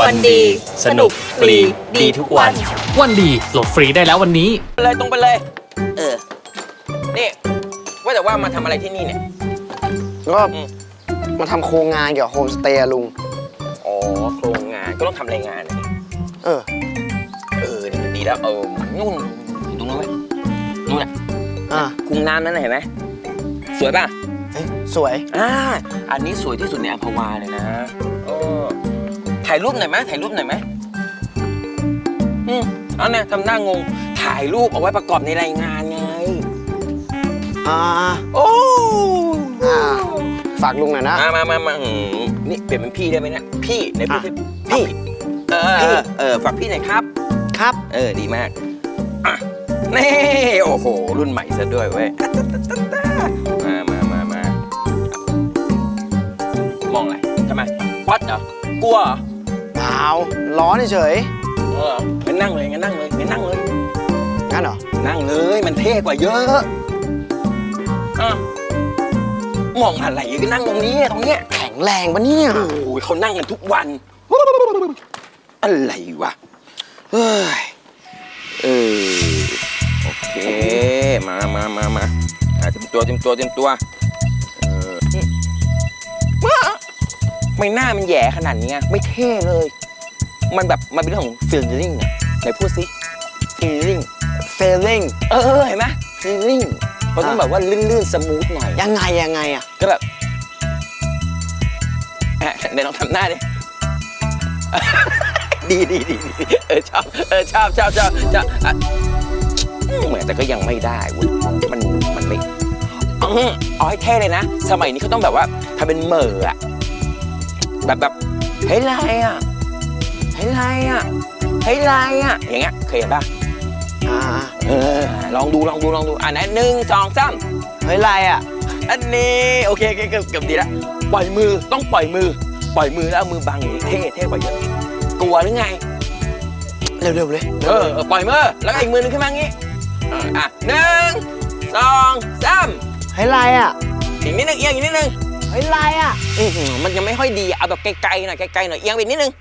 วันดี สนุกฟรีดีทุกวัน วันดีโหลดฟรีได้แล้ววันนี้ ไปเลยตรงไปเลย เออ นี่ว่าแต่ว่ามาทำอะไรที่นี่เนี่ย ก็อืม มาทำโครงงานเกี่ยวกับโฮมสเตย์อะลุง อ๋อโครงงานก็ต้องทำรายงานนะเออ เออนี่มันดีแล้ว เออนู่นตรงนู้นไหมนู่นน่ะอะคุ้งน้ำนั่นน่ะเห็นไหมสวยป่ะ เฮ้ยสวย อ่า อันนี้สวยที่สุดในอัมพวาเลยนะเออถ่ายรูปหน่อยไหมถ่ายรูปหน่อยไหมอืมเอาเนี่ยทำหน้างง ถ่ายรูปเอาไว้ประกอบในรายงานไง อ่าโอ้อ่าฝากลุงหน่อยนะ มามามามาอืมนี่เปลี่ยนเป็นพี่ได้ไหมเนี่ยพี่ในพูดสิพี่ เออพี่เออเออฝากพี่หน่อยครับ ครับ เออดีมากอะนี่โอ้โห รุ่นใหม่ซะด้วยเว้ยมามามามา มองอะไรทำไมวัดเหรอกลัวเหรอเปล่าร้อนเฉยเอองั้นนั่งเลยงั้นนั่งเลยงั้นนั่งเลย ๆงั้นเหรอ นั่งเลยมันเท่กว่าเยอะอะมองอะไรก็นั่งตรงนี้ตรงเนี้ย แข็งแรงปะเนี่ย โอ้ยเขานั่งกันทุกวัน อะไรวะ เฮ้ย เออ โอเค มามามามาอะเต็มตัวเต็มตัวเต็มตัวเออว้าไม่หน้ามันแหย่ขนาดนี้อะไม่เท่เลย มันแบบมันเป็นเรื่องของ feeling อะไหนพูดสิ feeling feeling เออเห็นไหม feeling มันต้องแบบว่าลื่นๆสมูทหน่อย ยังไงยังไงอะก็แบบอะเดี๋ยวลองทำหน้าดิดีดีดีดีเออชอบเออชอบชอบชอบชอบอะเหมือนแต่ก็ยังไม่ได้เว้ยมันมันไม่อื้อเอาให้เท่เลยนะ สมัยนี้เขาต้องแบบว่าทำเป็นเหม่ออะแบบแบบเฮ้ยไรอะ เฮ้ยไรอะเฮ้ยไรอะอย่างเงี้ยเคยเห็นป่ะอ่าเออลองดูลองดูลองดูอะไหนหนึ่งสองสามเฮ้ยไรอะอันนี้โอเคโอเคเกือบเกือบดีแล้วปล่อยมือต้องปล่อยมือ ปล่อยมือแล้วเอามือบังอย่างนี้เท่เท่กว่าเยอะกลัวหรือไง เร็วๆเลยเออเออปล่อยมือแล้วก็อีกมือหนึงขึ้นมาอย่างนี้เอออะหนึ่งสองสามเฮ้ยไรอะอีกนิดนึงเอียงอีกนิดนึงเฮ้ยไรอะอื้อหือมันยังไม่ค่อยดีเอาแบบไกลๆหน่อยไกลๆหน่อยเอียงไปอีกนิดนึง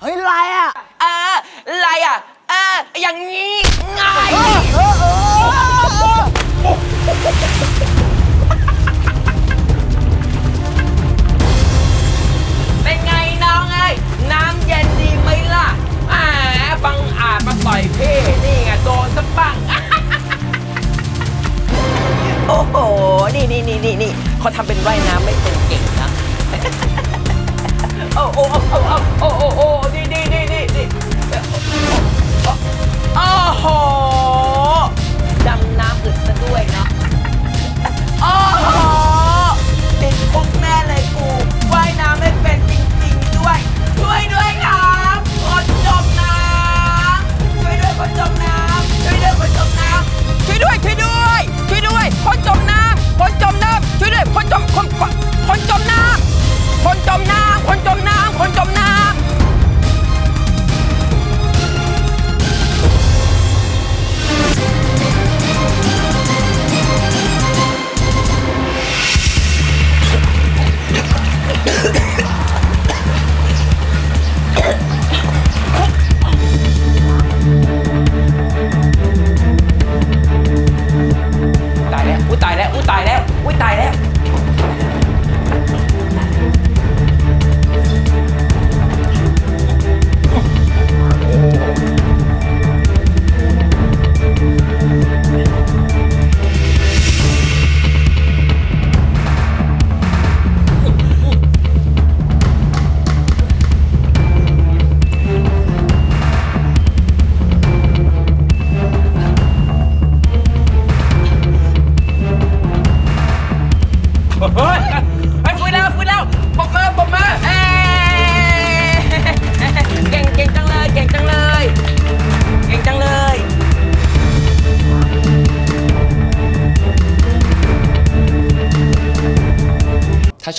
เฮ้ยไรอะ เอออะไรอะเอ อย่างนี้ง่ายเป็นไงน้องเอ้ยน้ำเย็นดีไหมล่ะแหมบังอาจมาต่อยพี่นี่ไงโดนสักบ้งโอ้โห นี่นี่นี่นี่นี่เขาทำเป็นว่ายน้ำไม่เป็นเก่งนะ โอ้โอ้โอ้โอ้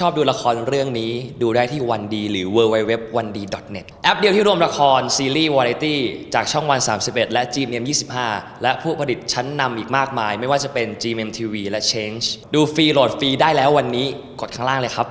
ชอบดูละครเรื่องนี้ดูได้ที่วันดีหรือ w w w 1 d net แอปเดียวที่รวมละคร ซีรีส์วาไรตี้จากช่องวัน 31 และ GMM 25 และผู้ผลิตชั้นนำอีกมากมาย ไม่ว่าจะเป็น GMM TV และ Change ดูฟรีโหลดฟรีได้แล้ววันนี้กดข้างล่างเลยครับ